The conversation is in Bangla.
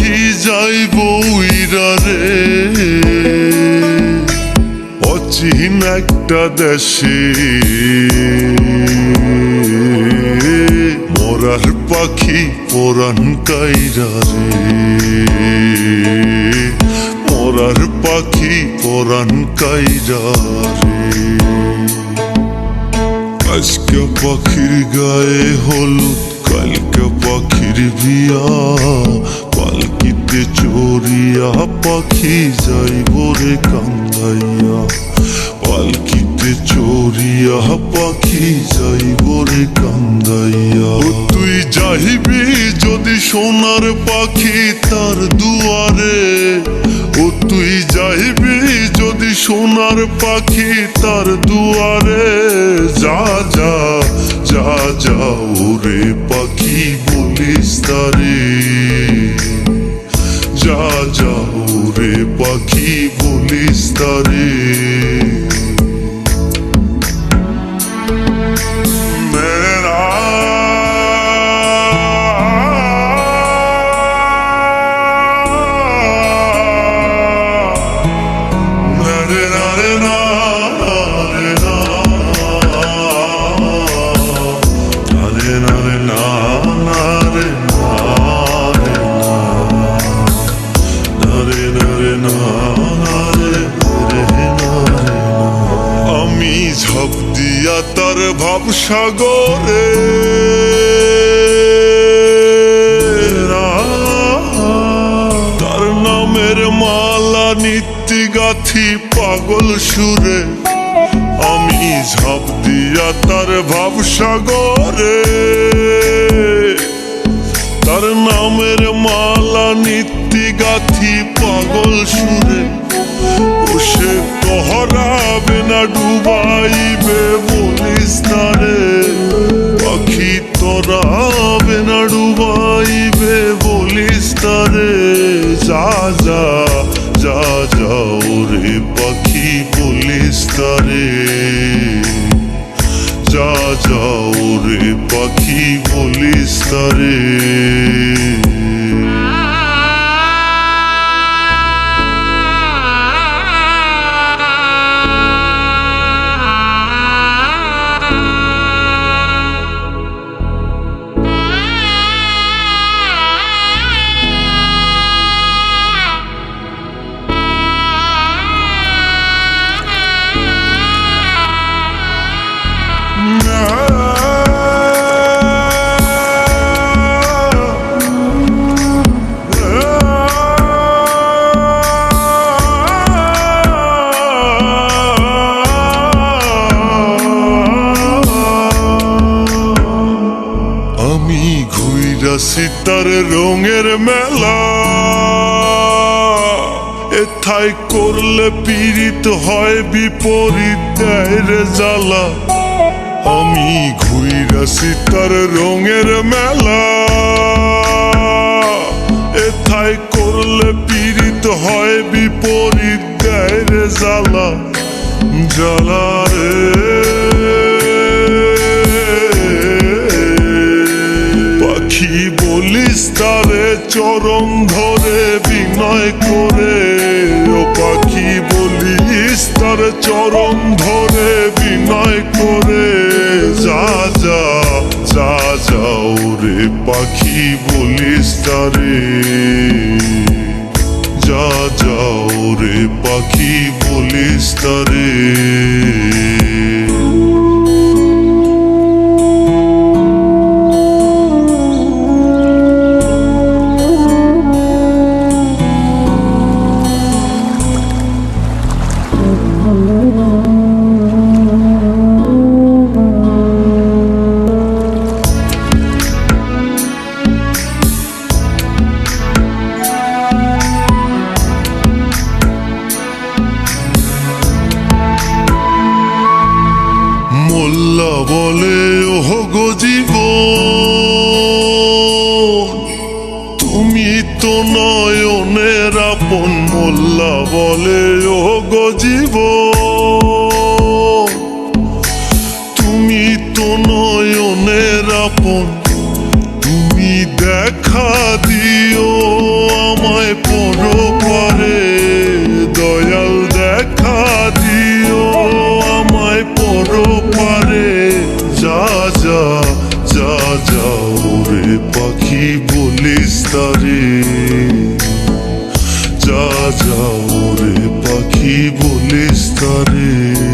পাখি যাইব উইরা রে অচিন একটা দেশে। মরার পাখি পরাণ কাইরা রে। মরার পাখি পরাণ কাইরা রে। আজকে পাখির গায়ে হলুদ, কালকে পাখির বিয়া। পালকিতে চড়িয়া পাখি যাইব রে কান্দাইয়া। পালকিতে চড়িয়া পাখি যাইব রে কান্দাইয়া। তুই যাইবি যদি সোনার পাখি তার দুয়ারে। ও তুই যাইবি যদি সোনার পাখি তার দুয়ারে। যা যা যা যা, ওরে পাখি বলিস তারে। পাখি বলিস তারে ভাব সাগরে তার নামের মালা নিত্যি গাথি পাগল সুরে। আমি ঝাঁপ দিয়া তার ভাব সাগরে। তার নামের মালা নিত্যি গাথি পাগল সুরে। ও সে তোহরাবে না ডুবাইবে বলিস না রে পাখি তোরাবে না ডুবাইবে বলিস না রে যা যা যা, যাও রে পাখি বলিস না রে যা, যাও রে পাখি বলিস না সিতার রঙের মেলা। এথায় করলে পীড়িত হয়, বিপরীত দেয় রে জ্বালা। আমি ঘুইরা সিতার রঙের মেলা। এথায় করলে পীড়িত হয়, বিপরীত দেয় রে জ্বালা। জ্বালা রে। পাখি বলিস তারে চরণ ধরে বিনয় করে। ও পাখি বলিস তার চরণ ধরে বিনয় করে। যা যা যা, যাও রে পাখি বলিস তারে। যা, যাও রে পাখি বলিস তারে। বলে ওহ গো তুমি তো নয়নের আপন মোল্লা বলে ও জীব তুমি তো নয়নের আপন তারে যা যা ওরে পাখি বলিস তারে